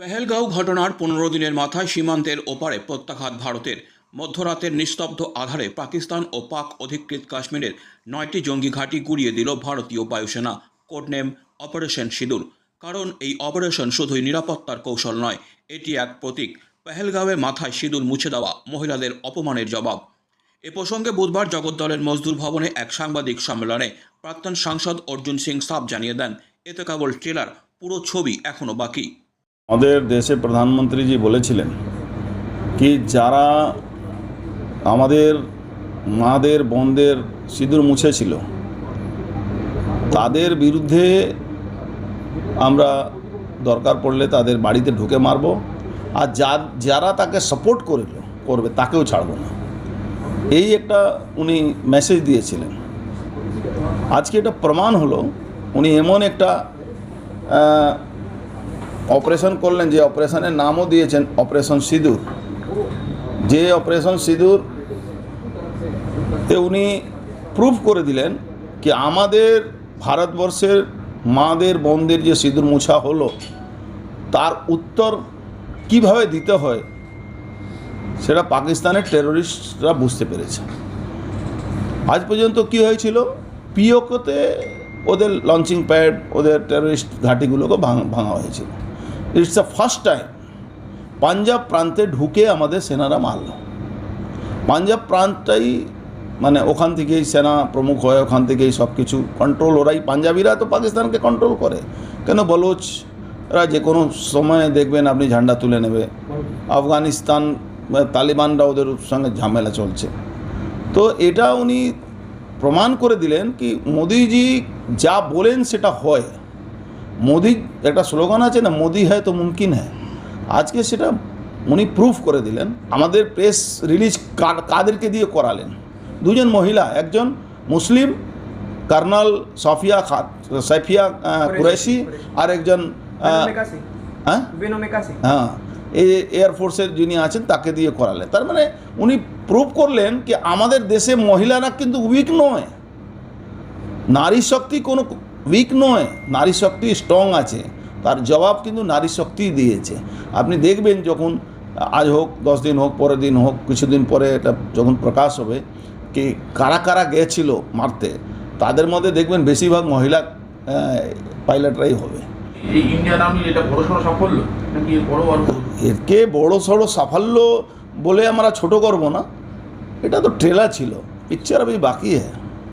পেহেলগাঁও ঘটনার পনেরো দিনের মাথায় সীমান্তের ওপারে প্রত্যাঘাত ভারতের। মধ্যরাতের নিস্তব্ধ আধারে পাকিস্তান ও পাক অধিকৃত কাশ্মীরের নয়টি জঙ্গি ঘাঁটি গুড়িয়ে দিল ভারতীয় বায়ুসেনা। কোডনেম অপারেশন সিঁদুর। কারণ এই অপারেশন শুধুই নিরাপত্তার কৌশল নয়, এটি এক প্রতীক। পেহেলগাঁওয়ে মাথায় সিঁদুর মুছে দেওয়া মহিলাদের অপমানের জবাব। এ প্রসঙ্গে বুধবার জগদ্দলের মজদুর ভবনে এক সাংবাদিক সম্মেলনে প্রাক্তন সাংসদ অর্জুন সিং সাব জানিয়ে দেন, এতে কেবল ট্রেলার, পুরো ছবি এখনও বাকি। আমাদের দেশে প্রধানমন্ত্রীজি বলেছিলেন কি যারা আমাদের মাদের, বোনদের সিঁদুর মুছেছিল, তাদের বিরুদ্ধে আমরা দরকার পড়লে তাদের বাড়িতে ঢুকে মারব, আর যা, যারা তাকে সাপোর্ট করল, করবে, তাকেও ছাড়ব না। এই একটা উনি মেসেজ দিয়েছিলেন। আজকে এটা প্রমাণ হলো, উনি এমন একটা অপারেশন করলেন, যে অপারেশনের নামও দিয়েছেন, অপারেশন সিঁদুর। যে অপারেশন সিঁদুর তে উনি প্রুফ করে দিলেন কি আমাদের ভারতবর্ষের মাদের, বোনদের যে সিঁদুর মোছা হলো, তার উত্তর কীভাবে দিতে হয়, সেটা পাকিস্তানের টেরোরিস্টরা বুঝতে পেরেছে। আজ পর্যন্ত কি হয়েছিল? পিওকোতে ওদের লঞ্চিং প্যাড ওদের টেরোরিস্ট ঘাঁটিগুলোকে ভাঙ- ভাঙা হয়েছিল। It's the first time Punjab প্রান্তে ঢুকে আমাদের সেনারা মারল। পাঞ্জাব প্রান্তটাই মানে ওখান থেকেই সেনা প্রমুখ হয় ওখান থেকেই সব কিছু কন্ট্রোল ওরাই। পাঞ্জাবিরা তো পাকিস্তানকে কন্ট্রোল করে। কেন বলোচরা যে কোনো সময়ে দেখবেন আপনি ঝান্ডা তুলে নেবে। আফগানিস্তান তালিবানরা ওদের সঙ্গে ঝামেলা চলছে। তো এটা উনি প্রমাণ করে দিলেন কি মোদিজি যা বলেন সেটা হয়। মোদি একটা স্লোগান আছে না মোদি হ্যায় তো মুমকিন হ্যায় আজকে সেটা উনি প্রুফ করে দিলেন। আমাদের প্রেস রিলিজ কাদেরকে দিয়ে করালেন? দুজন মহিলা একজন মুসলিম কর্নাল সফিয়া খাত সাইফিয়া কুরেশি আর একজন হ্যাঁ? হ্যাঁ। এই এয়ারফোর্সের যিনি আছেন তাকে দিয়ে করালেন। তার মানে উনি প্রুভ করলেন কি আমাদের দেশে মহিলারা কিন্তু উইক নয়। নারী শক্তি কোনো উইক নয় নারী শক্তি স্ট্রং আছে। তার জবাব কিন্তু নারী শক্তি দিয়েছে। আপনি দেখবেন যখন আজ হোক দশ দিন হোক পরের দিন হোক কিছুদিন পরে এটা যখন প্রকাশ হবে কি কারা কারা গেছিল মারতে তাদের মধ্যে দেখবেন বেশিরভাগ মহিলা পাইলটরাই হবে। এরকে বড় সড়ো সাফল্য বলে আমরা ছোট করব না এটা তো ট্রেলার ছিল পিকচার अभी বাকি হ্যাঁ।